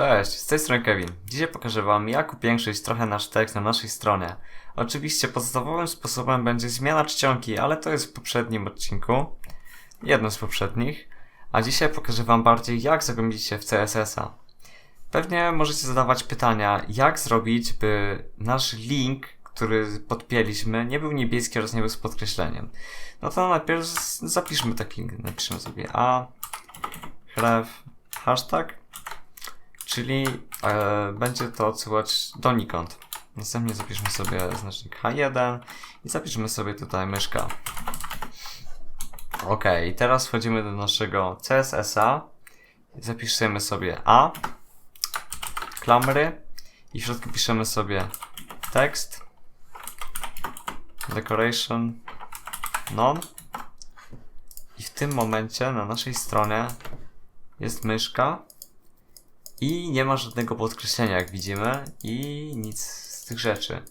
Cześć, z tej strony Kevin. Dzisiaj pokażę Wam, jak upiększyć trochę nasz tekst na naszej stronie. Oczywiście podstawowym sposobem będzie zmiana czcionki, ale to jest w poprzednim odcinku. Jednym z poprzednich. A dzisiaj pokażę Wam bardziej, jak zagłębić się w CSS-a. Pewnie możecie zadawać pytania, jak zrobić, by nasz link, który podpięliśmy, nie był niebieski oraz nie był z podkreśleniem. No to najpierw zapiszmy taki link. Napiszemy sobie a href hashtag czyli e, będzie to odsyłać donikąd. Następnie zapiszmy sobie znacznik H1 i zapiszmy sobie tutaj myszka. Ok, i teraz wchodzimy do naszego CSS-a. Zapiszemy sobie A, klamry i w środku piszemy sobie tekst, decoration, none. I w tym momencie na naszej stronie jest myszka i nie ma żadnego podkreślenia, jak widzimy, i nic z tych rzeczy.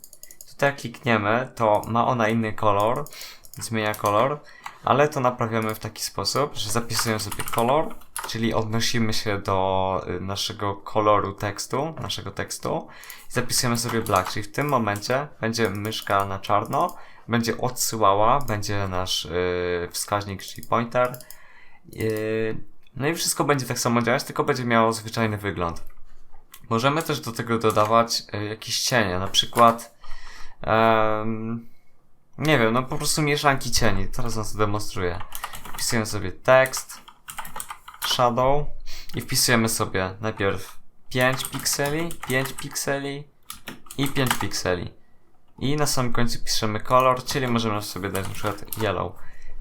Tutaj jak klikniemy, to ma ona inny kolor, zmienia kolor, ale to naprawiamy w taki sposób, że zapisujemy sobie kolor, czyli odnosimy się do y, naszego koloru tekstu, naszego tekstu i zapisujemy sobie black, czyli w tym momencie będzie myszka na czarno, będzie odsyłała, będzie nasz y, wskaźnik, czyli pointer, Yy, No i wszystko będzie tak samo działać, tylko będzie miało zwyczajny wygląd. Możemy też do tego dodawać y, jakieś cienie, na przykład em, nie wiem, no po prostu mieszanki cieni. Teraz wam to demonstruję. Wpisujemy sobie tekst, shadow i wpisujemy sobie najpierw 5 pikseli, 5 pikseli i 5 pikseli. I na samym końcu piszemy kolor, czyli możemy sobie dać na przykład yellow.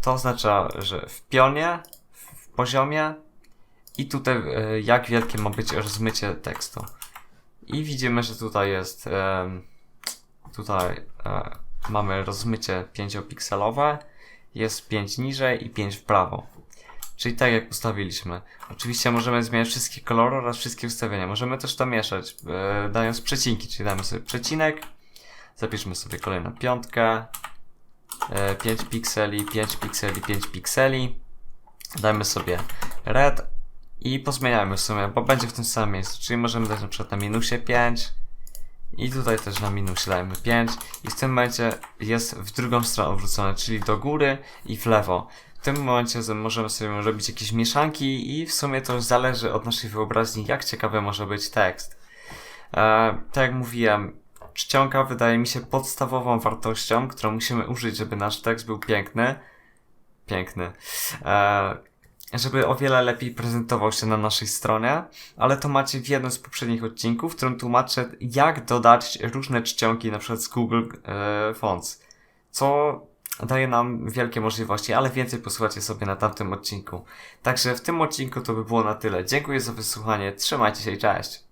To oznacza, że w pionie, w poziomie i tutaj e, jak wielkie ma być rozmycie tekstu. I widzimy, że tutaj jest em, tutaj e, mamy rozmycie 5-pikselowe, jest 5 niżej i 5 w prawo. Czyli tak jak ustawiliśmy. Oczywiście możemy zmieniać wszystkie kolory oraz wszystkie ustawienia. Możemy też to mieszać, e, dając przecinki, czyli damy sobie przecinek, zapiszmy sobie kolejną piątkę, e, 5 pikseli, 5 pikseli, 5 pikseli. Dajmy sobie red i pozmieniajmy w sumie, bo będzie w tym samym miejscu. Czyli możemy dać na przykład na minusie 5 i tutaj też na minusie dajmy 5 i w tym momencie jest w drugą stronę odwrócone, czyli do góry i w lewo. W tym momencie możemy sobie robić jakieś mieszanki i w sumie to już zależy od naszej wyobraźni, jak ciekawy może być tekst. E, tak jak mówiłem, czcionka wydaje mi się podstawową wartością, którą musimy użyć, żeby nasz tekst był piękny. Piękny. E, żeby o wiele lepiej prezentował się na naszej stronie, ale to macie w jednym z poprzednich odcinków, w którym tłumaczę, jak dodać różne czcionki, na przykład z Google e, Fonts, co daje nam wielkie możliwości, ale więcej posłuchajcie sobie na tamtym odcinku. Także w tym odcinku to by było na tyle. Dziękuję za wysłuchanie, trzymajcie się i cześć!